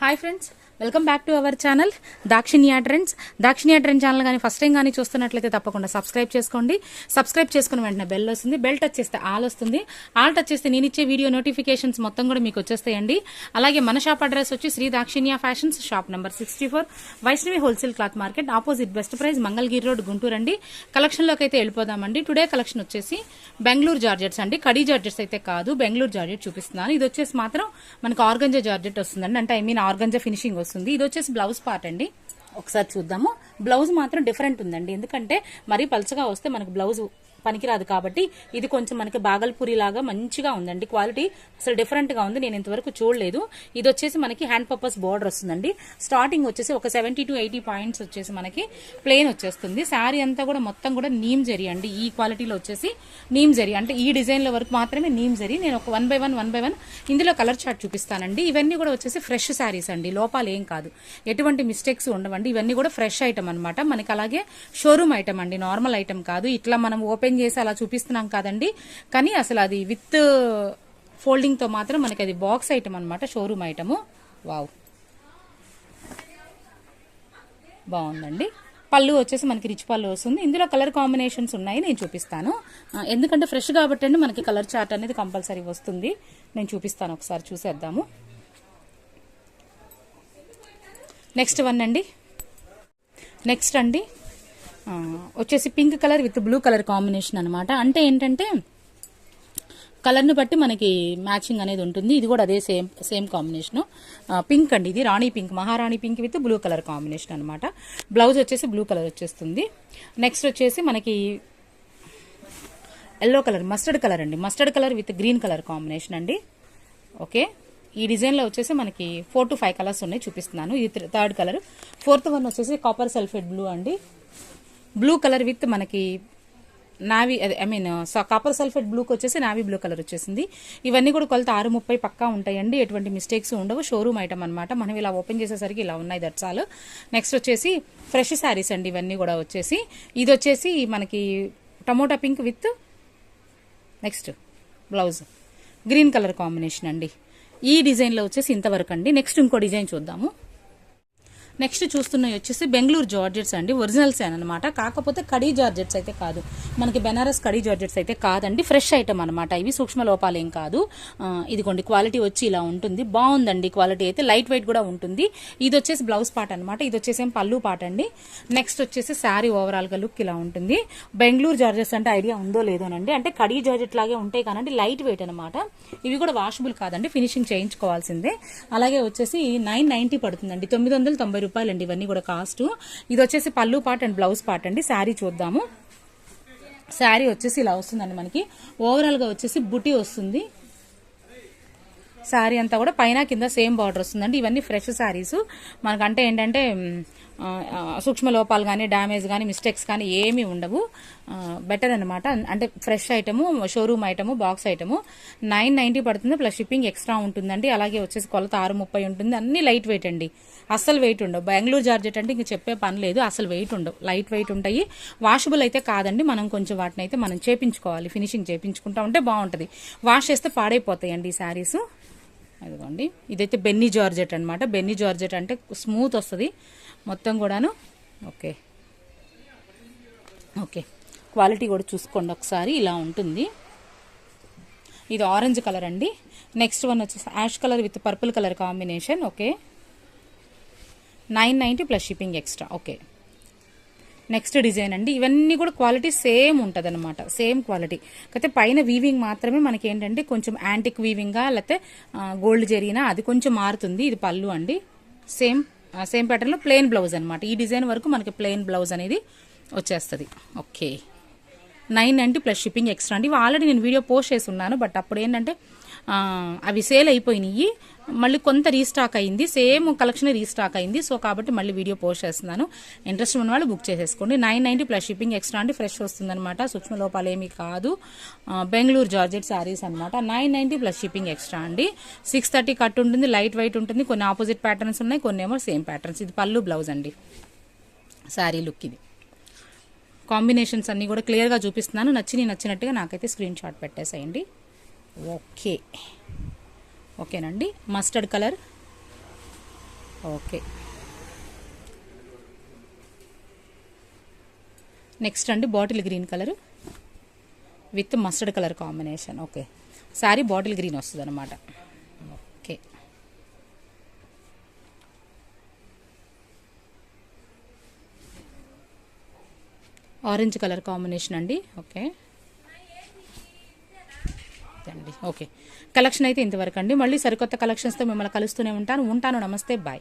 Hi friends, welcome back to our channel. Dakshinya trends. Dakshinya trend channel కానీ first time కానీ చూస్తున్నట్లయితే తప్పకుండా subscribe చేసుకోండి. సబ్స్క్రైబ్ చేసుకున్న వెంటనే బెల్ వస్తుంది. బెల్ టచ్ చేస్తే ఆల్ వస్తుంది. ఆల్ టచ్ చేస్తే నేను ఇచ్చే వీడియో నోటిఫికేషన్స్ మొత్తం కూడా మీకు వచ్చేస్తాయండి. అలాగే మన షాప్ అడ్రస్ వచ్చి Shri Dakshinya fashions shop number sixty four Vaishnavi wholesale cloth market opposite best price Mangalagiri road Guntur అండి. కలెక్షన్లోకి అయితే వెళ్ళిపోదామండి. టుడే కలెక్షన్ వచ్చేసి బెంగళూరు జార్జెట్స్ అండి. కడీ జార్జెట్స్ అయితే కాదు బెంగళూరు జార్జెట్ చూపిస్తున్నాను. ఇది వచ్చేసి మాత్రం మనకు ఆర్గంజా జార్జెట్ వస్తుందండి. అంటే ఐ మీన్ ఆర్గంజా ఫినిషింగ్ వస్తుంది. ఇది వచ్చేసి బ్లౌజ్ పార్ట్ అండి. ఒకసారి చూద్దాము. బ్లౌజ్ మాత్రం డిఫరెంట్ ఉందండి. ఎందుకంటే మరీ పలుచగా వస్తే మనకు బ్లౌజ్ పనికిరాదు కాబట్టి ఇది కొంచెం మనకి బాగల్పూరి లాగా మంచిగా ఉందండి. క్వాలిటీ అసలు డిఫరెంట్గా ఉంది. నేను ఇంతవరకు చూడలేదు. ఇది వచ్చేసి మనకి హ్యాండ్ పర్పస్ బోర్డర్ వస్తుందండి. స్టార్టింగ్ వచ్చేసి ఒక సెవెంటీ టు ఎయిటీ పాయింట్స్ వచ్చేసి మనకి ప్లెయిన్ వచ్చేస్తుంది. శారీ అంతా కూడా మొత్తం కూడా నీమ్ జరీ అండి. ఈ క్వాలిటీలో వచ్చేసి నీమ్ జరీ అంటే ఈ డిజైన్ వరకు మాత్రమే నీమ్ జరీ నేను ఒక one by one one by one ఇందులో కలర్ చార్ట్ చూపిస్తానండి. ఇవన్నీ కూడా వచ్చేసి ఫ్రెష్ శారీస్ అండి. లోపాలు ఏం కాదు. ఎటువంటి మిస్టేక్స్ ఉండవండి. ఇవన్నీ కూడా ఫ్రెష్ ఐటమ్ అనమాట మనకి అలాగే షోరూమ్ ఐటమ్ అండి. నార్మల్ ఐటమ్ కాదు. ఇట్లా మనం ఓపెన్ చేసి అలా చూపిస్తున్నాం కాదండి. కానీ అసలు అది విత్ ఫోల్డింగ్తో మాత్రం మనకి అది బాక్స్ ఐటమ్ అనమాట షోరూమ్ ఐటము. వావ్. బాగుందండి. పళ్ళు వచ్చేసి మనకి రిచ్ పళ్ళు వస్తుంది. ఇందులో కలర్ కాంబినేషన్స్ ఉన్నాయి నేను చూపిస్తాను. ఎందుకంటే ఫ్రెష్ కాబట్టి అండి మనకి కలర్ చార్ట్ అనేది కంపల్సరీ వస్తుంది. నేను చూపిస్తాను ఒకసారి చూసేద్దాము. నెక్స్ట్ వన్ అండి. నెక్స్ట్ అండి. వచ్చేసి pink colour with blue colour combination అనమాట అంటే ఏంటంటే కలర్ను బట్టి మనకి మ్యాచింగ్ అనేది ఉంటుంది. ఇది కూడా అదే సేమ్ సేమ్ కాంబినేషన్. పింక్ అండి ఇది rani pink maharani pink with blue colour combination అనమాట బ్లౌజ్ వచ్చేసి బ్లూ కలర్ వచ్చేస్తుంది. నెక్స్ట్ వచ్చేసి మనకి ఎల్లో కలర్ మస్టర్డ్ కలర్ అండి. Mustard colour with green colour combination అండి. ఓకే. ఈ డిజైన్లో వచ్చేసి మనకి ఫోర్ టు ఫైవ్ కలర్స్ ఉన్నాయి చూపిస్తున్నాను. ఇది థర్డ్ కలర్. ఫోర్త్ వన్ వచ్చేసి కాపర్ సల్ఫేట్ బ్లూ అండి. బ్లూ కలర్ విత్ మనకి నావీ అదే ఐ మీన్ కాపర్ సల్ఫేట్ బ్లూకి వచ్చేసి నావీ బ్లూ కలర్ వచ్చేసింది. ఇవన్నీ కూడా కొలత ఆరు ముప్పై పక్కా ఉంటాయండి. ఎటువంటి మిస్టేక్స్ ఉండవు. షోరూమ్ ఐటమ్ అనమాట మనం ఇలా ఓపెన్ చేసేసరికి ఇలా ఉన్నాయి. దట్స్ ఆల్ నెక్స్ట్ వచ్చేసి ఫ్రెష్ శారీస్ అండి. ఇవన్నీ కూడా వచ్చేసి. ఇది వచ్చేసి మనకి tomato pink with next blouse green colour combination అండి. ఈ డిజైన్లో వచ్చేసి ఇంతవరకు అండి. నెక్స్ట్ ఇంకో డిజైన్ చూద్దాము. నెక్స్ట్ చూస్తున్నవి వచ్చేసి బెంగళూరు జార్జెట్స్ అండి ఒరిజినల్స్ అనమాట కాకపోతే కడీ జార్జెట్స్ అయితే కాదు. మనకి బెనారస్ కడీ జార్జెట్స్ అయితే కాదండి ఫ్రెష్ ఐటమ్ అనమాట ఇవి సూక్ష్మ లోపాలు ఏం కాదు. ఇదిగోండి క్వాలిటీ వచ్చి ఇలా ఉంటుంది. బాగుందండి క్వాలిటీ అయితే లైట్ వెయిట్ కూడా ఉంటుంది. ఇది వచ్చేసి బ్లౌజ్ పార్ట్ అనమాట ఇది వచ్చేసి ఏం పళ్ళు పార్ట్ అండి. నెక్స్ట్ వచ్చేసి శారీ ఓవరాల్గా లుక్ ఇలా ఉంటుంది. బెంగళూరు జార్జెట్స్ అంటే ఐడియా ఉందో లేదోనండి అంటే కడీ జార్జెట్ లాగే ఉంటాయి కానండి లైట్ వెయిట్ అనమాట ఇవి కూడా వాషబుల్ కాదండి ఫినిషింగ్ చేయించుకోవాల్సిందే. అలాగే వచ్చేసి నైన్ నైన్టీ పడుతుందండి తొమ్మిది వందల తొంభై రూపాయలండి ఇవన్నీ కూడా కాస్ట్. ఇది వచ్చేసి పళ్ళు పార్ట్ అండ్ బ్లౌజ్ పార్ట్ అండి శారీ చూద్దాము. శారీ వచ్చేసి ఇలా వస్తుందండి మనకి. ఓవరాల్గా వచ్చేసి బుటీ వస్తుంది. శారీ అంతా కూడా పైన కింద సేమ్ బార్డర్ వస్తుందండి. ఇవన్నీ ఫ్రెష్ శారీస్. మనకంటే ఏంటంటే సూక్ష్మ లోపాలు కానీ డ్యామేజ్ కానీ మిస్టేక్స్ కానీ ఏమీ ఉండవు. బెటర్ అనమాట అంటే fresh item showroom item box item nine ninety పడుతుంది ప్లస్ షిప్పింగ్ ఎక్స్ట్రా ఉంటుందండి. అలాగే వచ్చేసి కొలత ఆరు ముప్పై ఉంటుంది. అన్ని లైట్ వెయిట్ అండి. అస్సలు వెయిట్ ఉండవు. బెంగళూరు జార్జెట్ అంటే ఇంక చెప్పే పని లేదు. అసలు వెయిట్ ఉండవు. లైట్ వెయిట్ ఉంటాయి. వాషబుల్ అయితే కాదండి. మనం కొంచెం వాటిని అయితే మనం చేపించుకోవాలి. ఫినిషింగ్ చేపించుకుంటా ఉంటే బాగుంటుంది. వాష్ చేస్తే పాడైపోతాయండి ఈ శారీస్ అదిగోండి ఇదైతే బెన్నీ జార్జెట్ అనమాట బెన్నీ జార్జెట్ అంటే స్మూత్ వస్తుంది. మొత్తం కూడాను. ఓకే. ఓకే. క్వాలిటీ కూడా చూసుకోండి ఒకసారి ఇలా ఉంటుంది. ఇది ఆరెంజ్ కలర్ అండి. నెక్స్ట్ వన్ వచ్చేసి ash colour with purple colour combination okay. Nine ninety plus shipping extra okay. Next design అండి. ఇవన్నీ కూడా క్వాలిటీ సేమ్ ఉంటుంది అనమాట సేమ్ క్వాలిటీ. కాకపోతే పైన వీవింగ్ మాత్రమే మనకి ఏంటంటే కొంచెం యాంటిక్ వీవింగ్గా లేకపోతే గోల్డ్ జరిగినా అది కొంచెం మారుతుంది. ఇది పళ్ళు అండి. సేమ్ సేమ్ ప్యాటర్న్లో ప్లెయిన్ బ్లౌజ్ అనమాట ఈ డిజైన్ వరకు మనకి ప్లెయిన్ బ్లౌజ్ అనేది వచ్చేస్తుంది. Okay nine ninety plus shipping extra అండి. ఇవి ఆల్రెడీ నేను వీడియో పోస్ట్ చేసి ఉన్నాను బట్ అప్పుడు ఏంటంటే అవి సేల్ అయిపోయినాయి. మళ్ళీ కొంత రీస్టాక్ అయింది. సేమ్ కలెక్షన్ రీస్టాక్ అయింది. సో కాబట్టి మళ్ళీ వీడియో పోస్ట్ చేస్తున్నాను. ఇంట్రెస్ట్ ఉన్న వాళ్ళు బుక్ చేసేసుకోండి. Nine ninety plus shipping extra అండి ఫ్రెష్ వస్తుందనమాట సూక్ష్మ లోపాలు ఏమీ కాదు. బెంగళూరు జార్జెట్ శారీస్ అనమాట nine ninety plus shipping extra అండి. సిక్స్ థర్టీ కట్ ఉంటుంది లైట్ వెయిట్ ఉంటుంది. కొన్ని ఆపోజిట్ ప్యాటర్న్స్ ఉన్నాయి కొన్ని ఏమో సేమ్ ప్యాటర్న్స్. ఇది పళ్ళు బ్లౌజ్ అండి. శారీ లుక్ ఇది. కాంబినేషన్స్ అన్నీ కూడా క్లియర్గా చూపిస్తున్నాను. నచ్చి నచ్చినట్టుగా నాకైతే స్క్రీన్ షాట్ పెట్టేసేయండి. ఓకే. ఓకేనండి. Mustard colour okay. నెక్స్ట్ అండి bottle green colour with mustard colour combination okay. Sari bottle green వస్తుంది అనమాట ఓకే. ఆరెంజ్ కలర్ కాంబినేషన్ అండి. ఓకే. అండి. ఓకే. కలెక్షన్ అయితే ఇంతవరకు అండి. మళ్ళీ సరికొత్త కలెక్షన్స్తో మిమ్మల్ని కలుస్తూనే ఉంటాను. ఉంటాను. నమస్తే. బాయ్.